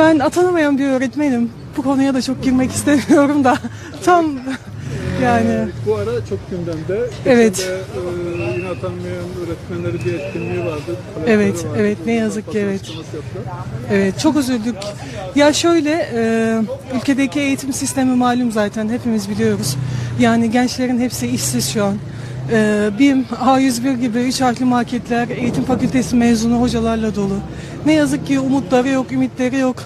Ben atanamayan bir öğretmenim. Bu konuya da çok girmek istemiyorum da. Tam yani Ee, bu ara çok gündemde. Geçen Evet. de, e, yine atanmayan öğretmenleri bir etkinliği vardı. Evet, vardı. evet, ne yazık ki, evet. Evet çok üzüldük. Ya şöyle e, ülkedeki eğitim sistemi malum zaten hepimiz biliyoruz. Yani gençlerin hepsi işsiz şu an. E, BİM, A101 gibi üç harfli marketler, eğitim fakültesi mezunu hocalarla dolu. Ne yazık ki umutları yok, ümitleri yok.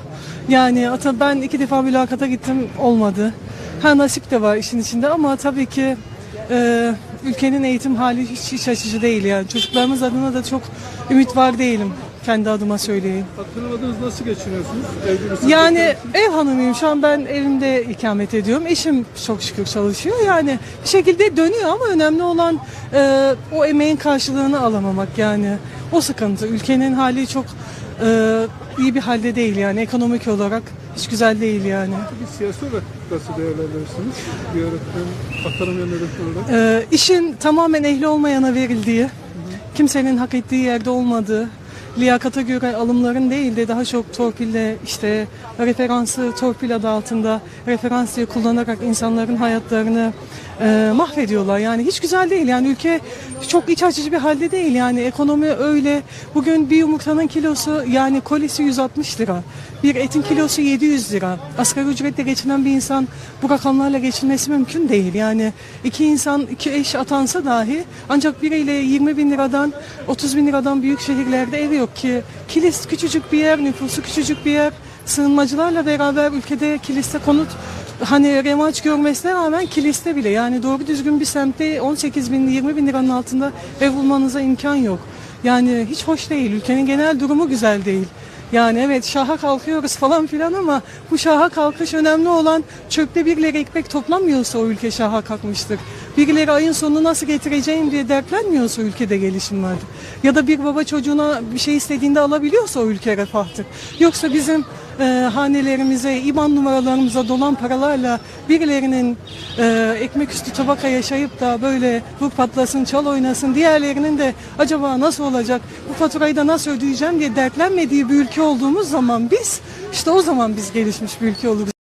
Yani ata ben iki defa mülakata gittim olmadı. Ha nasip de var işin içinde ama tabii ki e, ülkenin eğitim hali hiç iç açıcı değil yani. Çocuklarımız adına da çok ümit var değilim. Kendi adıma söyleyeyim. Atanımadınız nasıl geçiniyorsunuz? Yani ev hanımıyım. Şu an ben evimde ikamet ediyorum. Eşim çok şükür çalışıyor. Yani bir şekilde dönüyor ama önemli olan e, o emeğin karşılığını alamamak yani. O sıkıntı. Ülkenin hali çok e, iyi bir halde değil yani ekonomik olarak hiç güzel değil yani. Peki siyasi olarak nasıl değerlendirirsiniz? Bir öğretmen, atanamayan öğretmen olarak. E, işin tamamen ehli olmayana verildiği, kimsenin hak ettiği yerde olmadığı, liyakata göre alımların değil de daha çok torpille işte referansı torpil adı altında referans kullanarak insanların hayatlarını e, mahvediyorlar. Yani hiç güzel değil. Yani ülke çok iç açıcı bir halde değil. Yani ekonomi öyle. Bugün bir yumurtanın kilosu yani kolisi 160 lira. Bir etin kilosu 700 lira. Asgari ücretle geçinen bir insan bu rakamlarla geçinmesi mümkün değil. Yani iki insan, iki eş atansa dahi ancak biriyle 20 bin liradan 30 bin liradan büyük şehirlerde ev yok ki. Kilis küçücük bir yer, nüfusu küçücük bir yer. Sığınmacılarla beraber ülkede kiliste konut hani remaç görmesine rağmen kiliste bile yani doğru düzgün bir semtte 18 bin 20 bin liranın altında ev bulmanıza imkan yok. Yani hiç hoş değil. Ülkenin genel durumu güzel değil. Yani evet şaha kalkıyoruz falan filan ama bu şaha kalkış önemli olan çöpte birileri ekmek toplamıyorsa o ülke şaha kalkmıştır. Birileri ayın sonunu nasıl getireceğim diye dertlenmiyorsa ülkede gelişim vardır. Ya da bir baba çocuğuna bir şey istediğinde alabiliyorsa o ülke refahtır. Yoksa bizim e, hanelerimize, IBAN numaralarımıza dolan paralarla birilerinin e, ekmek üstü tabaka yaşayıp da böyle vur patlasın, çal oynasın, diğerlerinin de acaba nasıl olacak, bu faturayı da nasıl ödeyeceğim diye dertlenmediği bir ülke olduğumuz zaman biz, işte o zaman biz gelişmiş bir ülke oluruz.